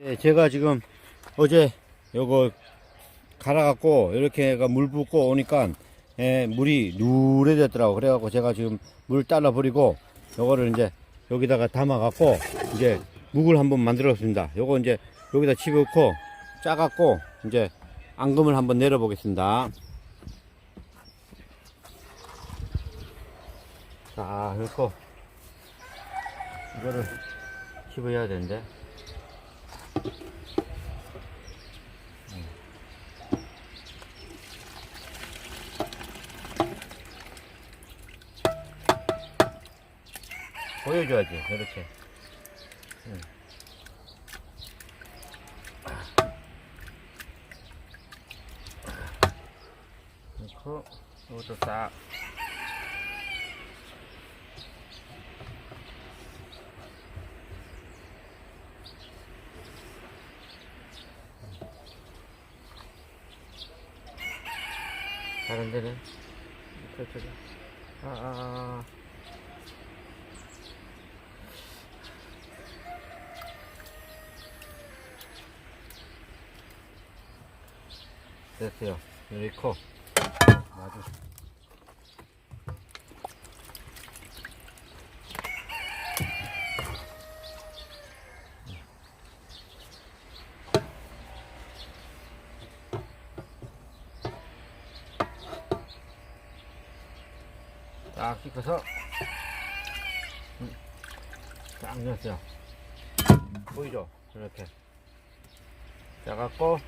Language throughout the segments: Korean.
예, 제가 지금 어제 요거 갈아갖고 이렇게가 물 붓고 오니까 예, 물이 누래졌더라고. 그래갖고 제가 지금 물 따라 버리고 요거를 이제 여기다가 담아갖고 이제 묵을 한번 만들었습니다. 요거 이제 여기다 집어넣고 짜갖고 이제 앙금을 한번 내려 보겠습니다. 자 이렇게 이거를 집어야 되는데 보여줘야지 이렇게 응. 넣고 이것도 싹 다른 데는 저쪽에 아, 아, 아. 됐어요. 이렇게 마주. 딱 씻어서 음, 딱 넣었어요. 보이죠? 이렇게. 자, 갖고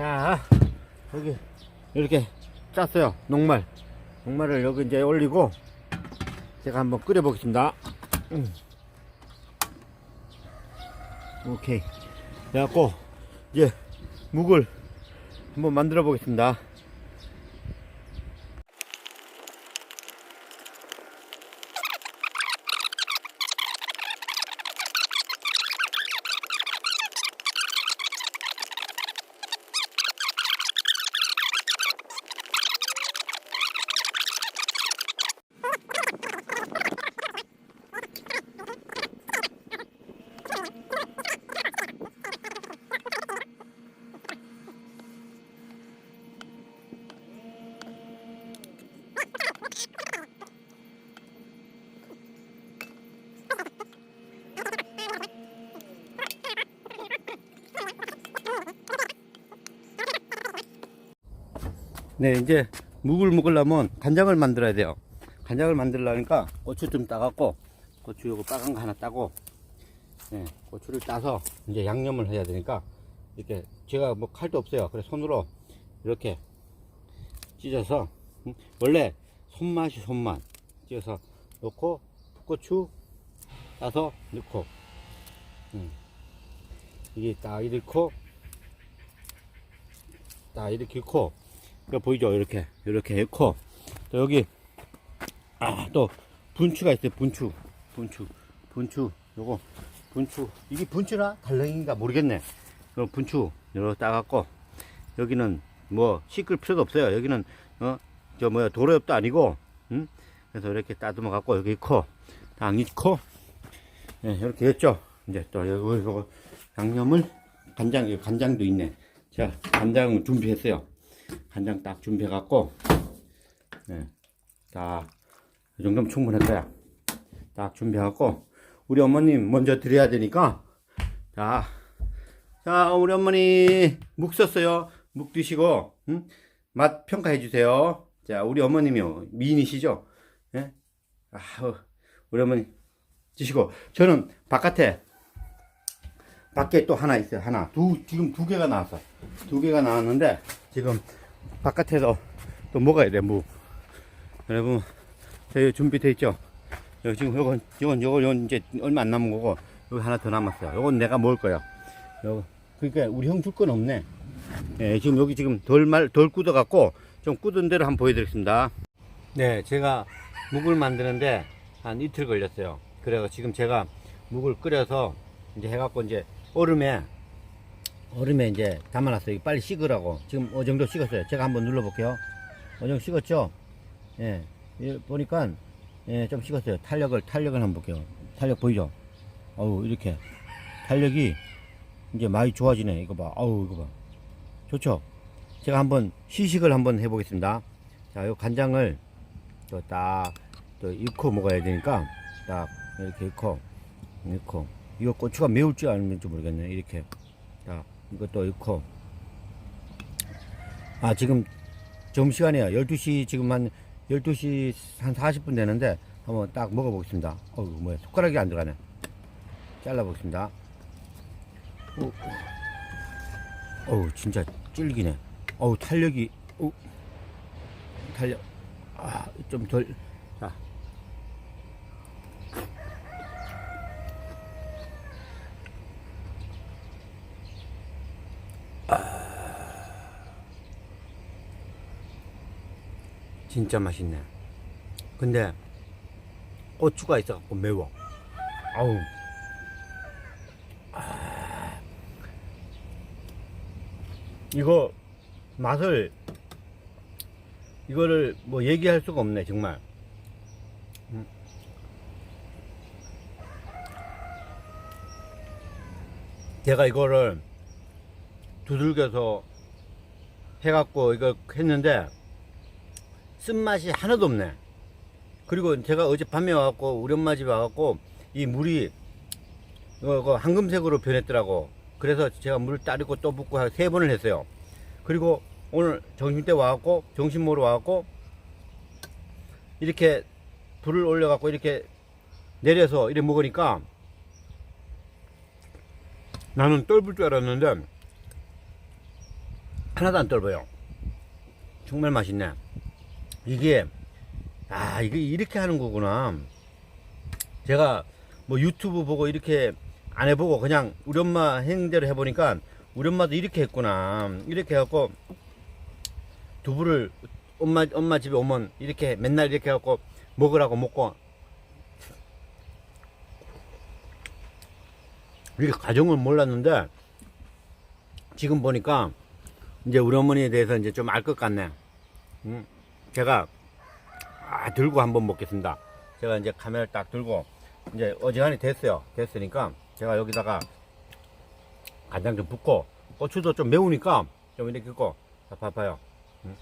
자, 여기 이렇게 짰어요. 녹말. 녹말을 여기 이제 올리고 제가 한번 끓여 보겠습니다. 음. 오케이. 그래갖고 이제 묵을 한번 만들어 보겠습니다. 네, 이제 묵을 먹으려면 간장을 만들어야 돼요. 간장을 만들려니까 고추 좀 따갖고 고추 요거 빨간 거 하나 따고 네, 고추를 따서 이제 양념을 해야 되니까 이렇게 제가 뭐 칼도 없어요. 그래서 손으로 이렇게 찢어서 음, 원래 손맛이 손맛 찢어서 넣고 풋고추 따서 넣고 음, 이게 딱 이렇고 딱 이렇게 넣고 보이죠? 이렇게 이렇게 넣고 또 여기 아 또 분추가 있어요. 분추 분추 분추 요거 분추 이게 분추나 달랭인가 모르겠네. 요 분추 요거 따갖고 여기는 뭐 씻을 필요도 없어요. 여기는 어 저 뭐야 도로엽도 아니고 음? 그래서 이렇게 따듬어 갖고 여기 넣고 딱 넣고 네, 이렇게 했죠. 이제 또 여기 요거 양념을 간장 간장도 있네. 자 간장 준비했어요. 간장 딱 준비해 갖고 네, 딱 이 정도면 충분할 거야. 딱 준비해 갖고 우리 어머님 먼저 드려야 되니까 자, 자 우리 어머니 묵 썼어요. 묵 드시고 응? 맛 평가해 주세요. 자 우리 어머님이요 미인이시죠? 예? 아, 우리 어머니 드시고 저는 바깥에 밖에 또 하나 있어요. 하나. 두, 지금 두 개가 나왔어. 두 개가 나왔는데, 지금 바깥에서 또 먹어야 돼, 무. 여러분, 저희 준비돼 있죠? 여기 지금 요건, 요건, 요건, 요건 이제 얼마 안 남은 거고, 여기 하나 더 남았어요. 요건 내가 먹을 거야. 요, 그러니까 우리 형 줄 건 없네. 예, 지금 여기 지금 덜 말, 덜 굳어갖고, 좀 굳은 대로 한번 보여드리겠습니다. 네, 제가 묵을 만드는데 한 이틀 걸렸어요. 그래서 지금 제가 묵을 끓여서 이제 해갖고 이제 얼음에 얼음에 이제 담아놨어요. 빨리 식으라고. 지금 어느 정도 식었어요. 제가 한번 눌러볼게요. 어느 정도 식었죠? 예. 예, 보니까 예, 좀 식었어요. 탄력을 탄력을 한번 볼게요. 탄력 보이죠? 어우 이렇게 탄력이 이제 많이 좋아지네. 이거 봐. 어우 이거 봐. 좋죠? 제가 한번 시식을 한번 해보겠습니다. 자, 요 간장을 또 딱 또 익고 먹어야 되니까 딱 이렇게 익고 익고 이거 고추가 매울지 안 매울지 모르겠네. 이렇게 자 이것도 익고 아 지금 점심시간이에요. 12시 지금 한 12시 한 40분 되는데 한번 딱 먹어보겠습니다. 어우 뭐야 손가락이 안 들어가네. 잘라보겠습니다. 오. 어우 진짜 찔기네. 어우 탄력이 오. 탄력 아좀덜 자. 진짜 맛있네. 근데 고추가 있어갖고 매워. 아우. 아. 이거 맛을 이거를 뭐 얘기할 수가 없네 정말. 음. 제가 이거를 두들겨서 해갖고 이거 했는데 쓴맛이 하나도 없네. 그리고 제가 어젯밤에 와갖고 우리 엄마 집에 와갖고 이 물이 이거 이거 황금색으로 변했더라고. 그래서 제가 물 따르고 또 붓고 한세 번을 했어요. 그리고 오늘 점심 때 와갖고 점심 먹으러 와갖고 이렇게 불을 올려갖고 이렇게 내려서 이렇게 먹으니까 나는 떫을 줄 알았는데 하나도 안 떫어요. 정말 맛있네. 이게 아 이게 이렇게 하는 거구나. 제가 뭐 유튜브 보고 이렇게 안 해보고 그냥 우리 엄마 행대로 해보니까 우리 엄마도 이렇게 했구나. 이렇게 해갖고 두부를 엄마 엄마 집에 오면 이렇게 맨날 이렇게 해갖고 먹으라고 먹고 이게 가정을 몰랐는데 지금 보니까 이제 우리 어머니에 대해서 이제 좀 알 것 같네. 음, 제가 아, 들고 한번 먹겠습니다. 제가 이제 카메라 딱 들고 이제 어지간히 됐어요. 됐으니까 제가 여기다가 간장 좀 붓고 고추도 좀 매우니까 좀 이렇게 있고 자, 봐봐요. 음.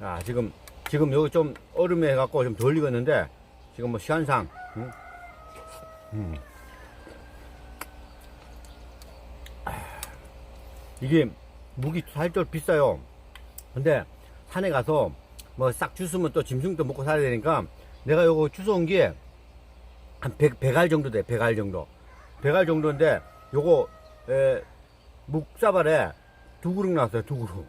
아, 지금 지금 여기 좀 얼음에 해갖고 좀 덜 익었는데 지금 뭐 시간상 음. 음. 아, 이게 무기 살짝 비싸요. 근데 산에 가서 뭐 싹 주스면 또 짐승도 먹고 살아야 되니까 내가 요거 주워온 게 한 100, 100알 정도 돼. 100알 정도. 100알 정도인데 요거 에, 묵사발에 두 그릇 나왔어요. 두 그릇.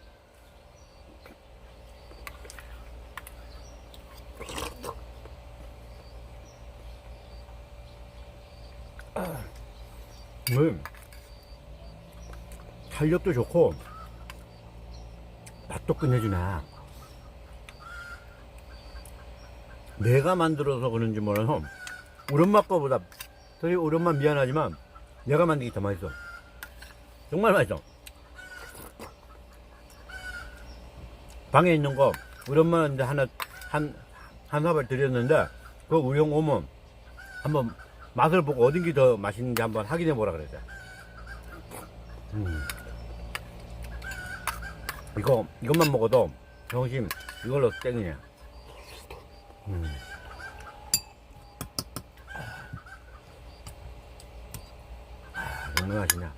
음. 탄력도 좋고 맛도 끝내주네. 내가 만들어서 그런지 몰라서 우리 엄마 거보다 저희 우리 엄마 미안하지만 내가 만든 게 더 맛있어. 정말 맛있어. 방에 있는 거 우리 엄마한테 하나 한, 한 사발 드렸는데 그거 우리 형 오면 한번 맛을 보고 어딘 게 더 맛있는지 한번 확인해 보라 그랬어요. 음. 이거 이것만 먹어도 정심 이걸로 땡이냐. 음. 아, 맛있냐.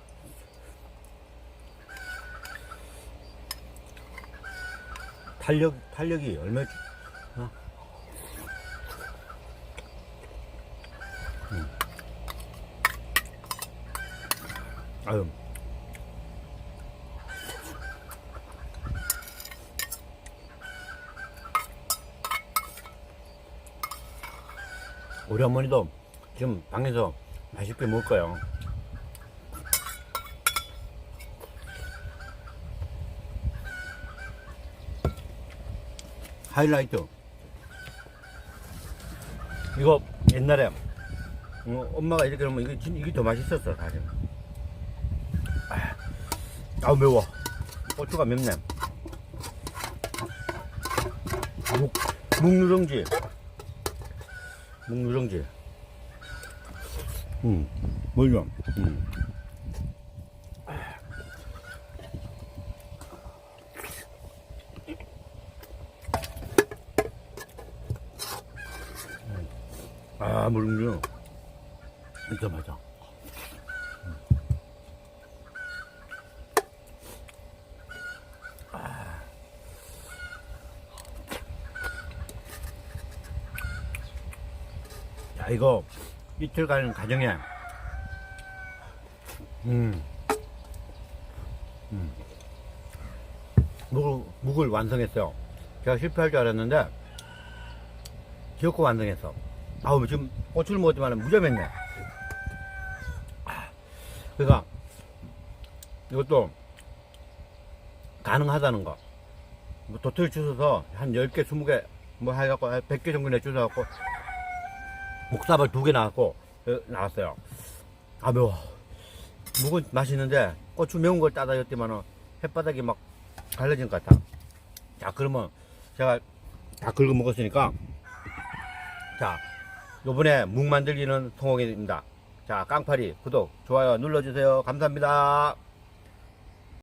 탄력 탄력이 얼마 어? 음. 아유. 우리 어머니도 지금 방에서 맛있게 먹을 거예요. 하이라이트. 이거 옛날에 어, 엄마가 이렇게 하면 이게, 진- 이게 더 맛있었어 사실. 아, 아우 매워. 고추가 맵네. 묵, 묵누룽지. 묵누룽지. 음, 뭐죠? 음. 아, 묵누룽지. 진짜 맛있 이거 이틀 가는 가정에, 음, 음, 묵을, 묵을 완성했어요. 제가 실패할 줄 알았는데, 기어코 완성했어. 아우, 지금 고추를 먹었지만 무점했네. 그러니까, 이것도 가능하다는 거. 뭐 도토리 주워서 한 10개, 20개, 뭐 해갖고 한 100개 정도 내 주워갖고 목사발 두 개 나왔고 어, 나왔어요. 아 매워. 묵은 맛있는데 고추 매운 걸 따다 줬더만은 햇바닥이 막 갈라진 것 같아. 자 그러면 제가 다 긁어 먹었으니까 자 요번에 묵 만들기는 성공입니다. 자 깡파리 구독 좋아요 눌러주세요. 감사합니다.